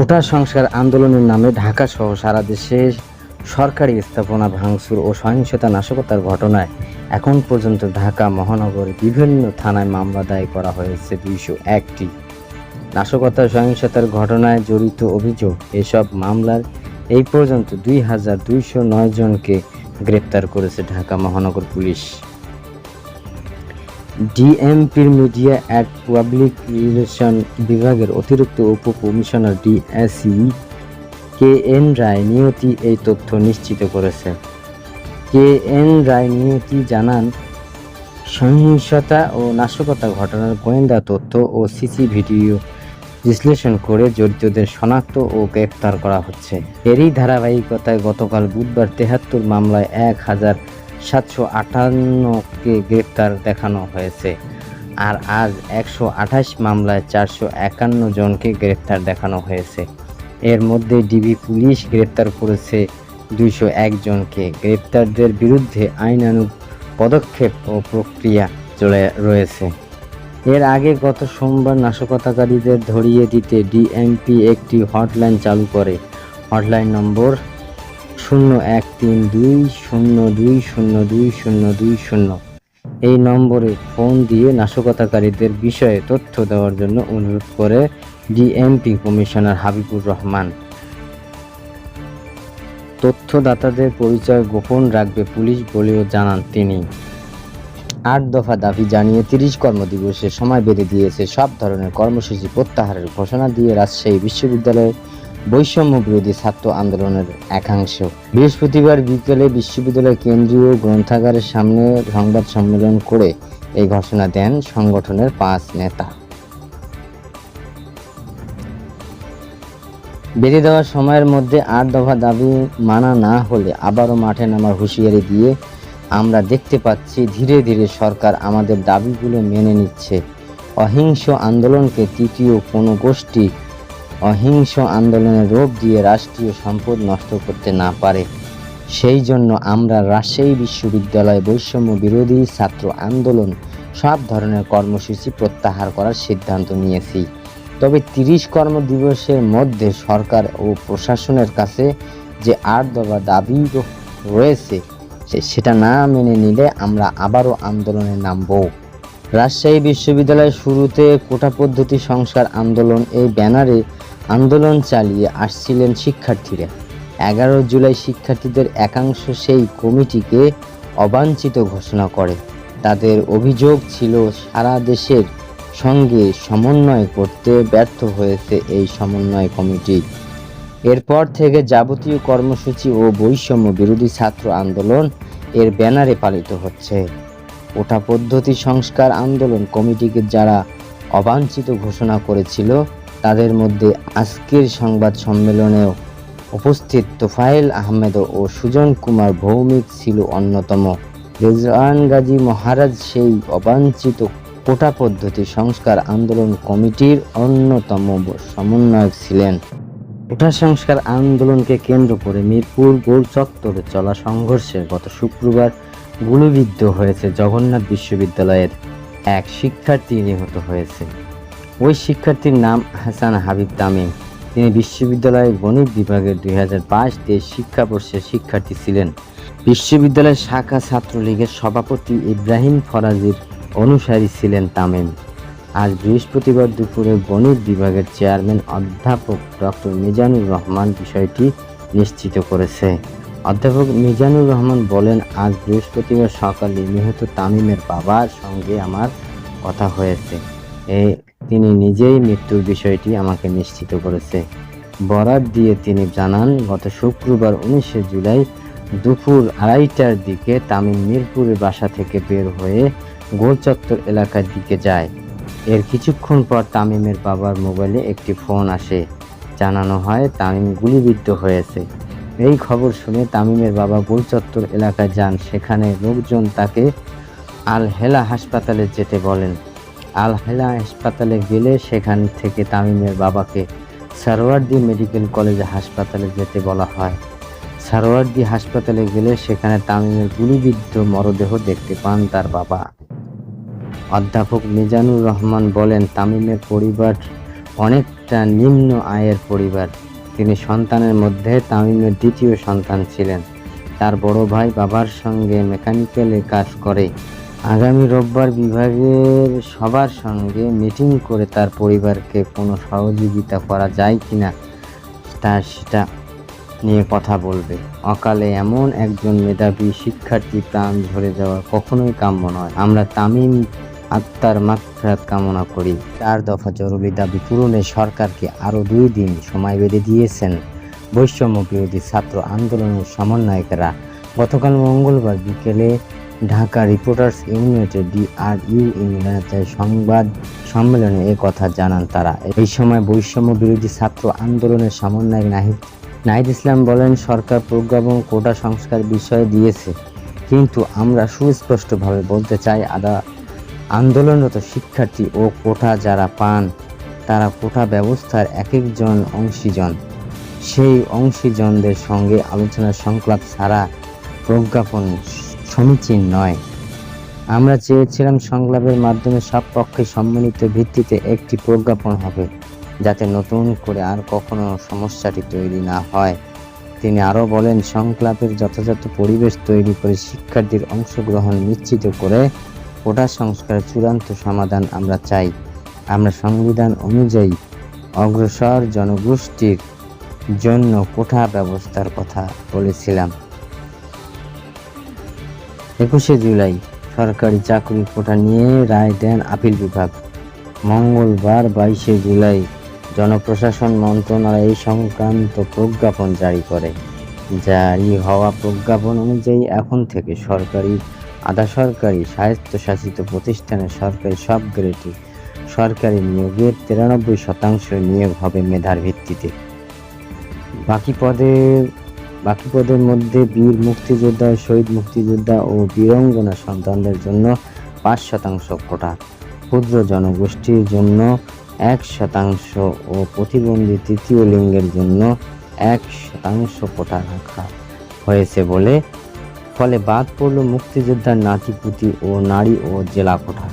কোটা সংস্কার আন্দোলনের নামে ঢাকা সহ সারা দেশে সরকারি স্থাপনা ভাঙচুর ও সহিংসতা নাশকতার ঘটনায় এখন পর্যন্ত ঢাকা মহানগরে বিভিন্ন থানায় মামলা দায়ের করা হয়েছে দুইশো একটি। নাশকতা সহিংসতার ঘটনায় জড়িত অভিযোগ, এসব মামলার এই পর্যন্ত দুই হাজার দুইশো নয় জনকে গ্রেপ্তার করেছে ঢাকা মহানগর পুলিশ। ডিএমপির মিডিয়া অ্যান্ড পাবলিক রিলেশন বিভাগের অতিরিক্ত উপ commissioner DAC K N Roy Niyoti এই তথ্য নিশ্চিত করেছে। কে এন রায় নিয়তি জানান, সহিংসতা ও নাশকতা ঘটনার গোয়েন্দা তথ্য ও সিসি ভিডিও বিশ্লেষণ করে জড়িতদের শনাক্ত ও গ্রেপ্তার করা হচ্ছে। এরই ধারাবাহিকতায় গতকাল বুধবার তেহাত্তর মামলায় এক হাজার সাতশো আটান্নকে গ্রেপ্তার দেখানো হয়েছে আর আজ একশো আঠাশ মামলায় চারশো একান্ন জনকে গ্রেপ্তার দেখানো হয়েছে। এর মধ্যে ডিবি পুলিশ গ্রেপ্তার করেছে দুইশো একজনকে গ্রেপ্তারদের বিরুদ্ধে আইনানুগ পদক্ষেপ ও প্রক্রিয়া চলে রয়েছে। এর আগে গত সোমবার নাশকতাকারীদের ধরিয়ে দিতে ডিএমপি একটি হটলাইন চালু করে। হটলাইন নম্বর শূন্য এক তিন দুই শূন্য দুই শূন্য দুই শূন্য দুই শূন্য। এই নম্বরে ফোন দিয়ে নাশকতাকারীদের বিষয়ে তথ্য দেওয়ার জন্য অনুরোধ করে ডিএমপি কমিশনার হাবিবুর রহমান। তথ্যদাতাদের পরিচয় গোপন রাখবে পুলিশ বলেও জানান তিনি। আট দফা দাবি জানিয়ে তিরিশ কর্মদিবসে সময় বেঁধে দিয়েছে সব ধরনের কর্মসূচি প্রত্যাহারের ঘোষণা দিয়ে রাজশাহী বিশ্ববিদ্যালয়ে বৈষম্য বিরোধী ছাত্র আন্দোলনের একাংশ। বৃহস্পতিবার বিকেলে বিশ্ববিদ্যালয় কেন্দ্রীয় গ্রন্থাগারের সামনে সংবাদ সম্মেলন করে এই ঘোষণা দেন সংগঠনের পাঁচ নেতা। বেঁধে দেওয়ার সময়ের মধ্যে আট দফা দাবি মানা না হলে আবারও মাঠে নামার হুঁশিয়ারি দিয়ে আমরা দেখতে পাচ্ছি ধীরে ধীরে সরকার আমাদের দাবিগুলো মেনে নিচ্ছে। অহিংস আন্দোলনকে তৃতীয় কোনো গোষ্ঠী অহিংস আন্দোলনের রূপ দিয়ে রাষ্ট্রীয় সম্পদ নষ্ট করতে না পারে। সেই জন্য আমরা রাজশাহী বিশ্ববিদ্যালয় বৈষম্য বিরোধী ছাত্র আন্দোলন সব ধরনের কর্মসূচি প্রত্যাহার করার সিদ্ধান্ত নিয়েছি। তবে তিরিশ কর্মদিবসের মধ্যে সরকার ও প্রশাসনের কাছে যে আট দফা দাবি রয়েছে সেটা না মেনে নিলে আমরা আবারও আন্দোলনে নামব। রাজশাহী বিশ্ববিদ্যালয়ের শুরুতে কোটা পদ্ধতি সংস্কার আন্দোলন এই ব্যানারে আন্দোলন চালিয়ে আসছিলেন শিক্ষার্থীরা। এগারো জুলাই শিক্ষার্থীদের একাংশ সেই কমিটিকে অবাঞ্ছিত ঘোষণা করে। তাদের অভিযোগ ছিল, সারা দেশের সঙ্গে সমন্বয় করতে ব্যর্থ হয়েছে এই সমন্বয় কমিটি। এরপর থেকে যাবতীয় কর্মসূচি ও বৈষম্য বিরোধী ছাত্র আন্দোলন এর ব্যানারে পালিত হচ্ছে। ওটা পদ্ধতি সংস্কার আন্দোলন কমিটিকে যারা অবাঞ্ছিত ঘোষণা করেছিল তাদের মধ্যে আজকের সংবাদ সম্মেলনেও উপস্থিত তোফায়েল আহমেদ ও সুজন কুমার ভৌমিক ছিল অন্যতম। রেজওয়ান গাজী মহারাজ সেই অবাঞ্ছিত কোটা পদ্ধতি সংস্কার আন্দোলন কমিটির অন্যতম সমন্বয়ক ছিলেন। কোটা সংস্কার আন্দোলনকে কেন্দ্র করে মিরপুর গোল চত্বরে চলা সংঘর্ষে গত শুক্রবার গুলিবিদ্ধ হয়েছে জগন্নাথ বিশ্ববিদ্যালয়ের এক শিক্ষার্থী নিহত হয়েছে। ওই শিক্ষার্থীর নাম হাসান হাবিব তামিম। তিনি বিশ্ববিদ্যালয়ের গণিত বিভাগের দুই হাজার বাইশ তেইশ শিক্ষাবর্ষের শিক্ষার্থী ছিলেন। বিশ্ববিদ্যালয়ের শাখা ছাত্রলীগের সভাপতি ইব্রাহিম ফরাজির অনুসারী ছিলেন তামিম। আজ বৃহস্পতিবার দুপুরে গণিত বিভাগের চেয়ারম্যান অধ্যাপক ডক্টর মিজানুর রহমান বিষয়টি নিশ্চিত করেছে। অধ্যাপক মিজানুর রহমান বলেন, আজ বৃহস্পতিবার সকালে নিহত তামিমের বাবার সঙ্গে আমার কথা হয়েছে। এ তিনি নিজেই মৃত্যুর বিষয়টি আমাকে নিশ্চিত করেছে। বরাত দিয়ে তিনি জানান, গত শুক্রবার উনিশে জুলাই দুপুর আড়াইটার দিকে তামিম মিরপুরের বাসা থেকে বের হয়ে গোলচত্বর এলাকার দিকে যায়। এর কিছুক্ষণ পর তামিমের বাবার মোবাইলে একটি ফোন আসে। জানানো হয়, তামিম গুলিবিদ্ধ হয়েছে। এই খবর শুনে তামিমের বাবা গোলচত্বর এলাকায় যান। সেখানে লোকজন তাকে আল হেলা হাসপাতালে যেতে বলেন। আল হেলা হাসপাতালে গেলে সেখান থেকে তামিমের বাবাকে সারোয়ার্দি মেডিকেল কলেজ হাসপাতালে যেতে বলা হয়। সারোয়ার্দি হাসপাতালে গেলে সেখানে তামিমের গুলিবিদ্ধ মরদেহ দেখতে পান তার বাবা। অধ্যাপক মিজানুর রহমান বলেন, তামিমের পরিবার অনেকটা নিম্ন আয়ের পরিবার। তিনি সন্তানের মধ্যে তামিমের দ্বিতীয় সন্তান ছিলেন। তার বড় ভাই বাবার সঙ্গে মেকানিক্যালে কাজ করে। আগামী রোববার বিভাগের সবার সঙ্গে মিটিং করে তার পরিবারকে কোনো সহযোগিতা করা যায় কি না, তা সেটা নিয়ে কথা বলবে। অকালে এমন একজন মেধাবী শিক্ষার্থী প্রাণ ঝরে যাওয়া কখনোই কাম্য নয়। আমরা তামিম আত্মার মাত্রাত কামনা করি। চার দফা জরুরি দাবি পূরণে সরকারকে আরও দুই দিন সময় বেঁধে দিয়েছেন বৈষম্য বিরোধী ছাত্র আন্দোলনের সমন্বয়কেরা। গতকাল মঙ্গলবার বিকেলে ঢাকা রিপোর্টার্স ইউনিটের ডিআরইউ ইউনিয়নের সংবাদ সম্মেলনে এ কথা জানান তারা। এই সময় বৈষম্য বিরোধী ছাত্র আন্দোলনের সমন্বয়ক নাহিদ নাহিদ ইসলাম বলেন, সরকার প্রজ্ঞাপন কোটা সংস্কার বিষয় দিয়েছে, কিন্তু আমরা সুস্পষ্টভাবে বলতে চাই, আদা, আন্দোলনরত শিক্ষার্থী ও কোটা যারা পান, তারা কোটা ব্যবস্থার এক একজন অংশীজন। সেই অংশীজনদের সঙ্গে আলোচনা সংলাপ ছাড়া প্রজ্ঞাপন সমীচীন নয়। আমরা চেয়েছিলাম সংলাপের মাধ্যমে সব পক্ষে সম্মিলিত ভিত্তিতে একটি প্রজ্ঞাপন হবে, যাতে নতুন করে আর কখনো সমস্যাটি তৈরি না হয়। তিনি আরও বলেন, সংলাপের যথাযথ পরিবেশ তৈরি করে শিক্ষার্থীর অংশগ্রহণ নিশ্চিত করে কোটা সংস্কারের চূড়ান্ত সমাধান আমরা চাই। আমরা সংবিধান অনুযায়ী অগ্রসর জনগোষ্ঠীর জন্য কোঠা ব্যবস্থার কথা বলেছিলাম। একুশে জুলাই সরকারি চাকরি কোটা নিয়ে রায় দেন আপিল বিভাগ। মঙ্গলবার বাইশে জুলাই জনপ্রশাসন মন্ত্রণালয় এই সংক্রান্ত প্রজ্ঞাপন জারি করে। জারি হওয়া প্রজ্ঞাপন অনুযায়ী এখন থেকে সরকারি, আধা সরকারি স্বায়ত্তশাসিত প্রতিষ্ঠানে সরকারি সব গ্রেডে সরকারি নিয়োগের তিরানব্বই শতাংশ নিয়োগ হবে মেধার ভিত্তিতে। বাকি পদের বাকি পদের মধ্যে বীর মুক্তিযোদ্ধা, শহীদ মুক্তিযোদ্ধা ও বীরঙ্গনা সন্তানদের জন্য পাঁচ শতাংশ কোটা। ক্ষুদ্র জনগোষ্ঠীর জন্য এক শতাংশ ও প্রতিবন্ধী তৃতীয় লিঙ্গের জন্য এক শতাংশ কোটা রাখা হয়েছে বলে ফলে বাদ পড়ল মুক্তিযোদ্ধার নাতিপুতি ও নারী ও জেলা কোঠা।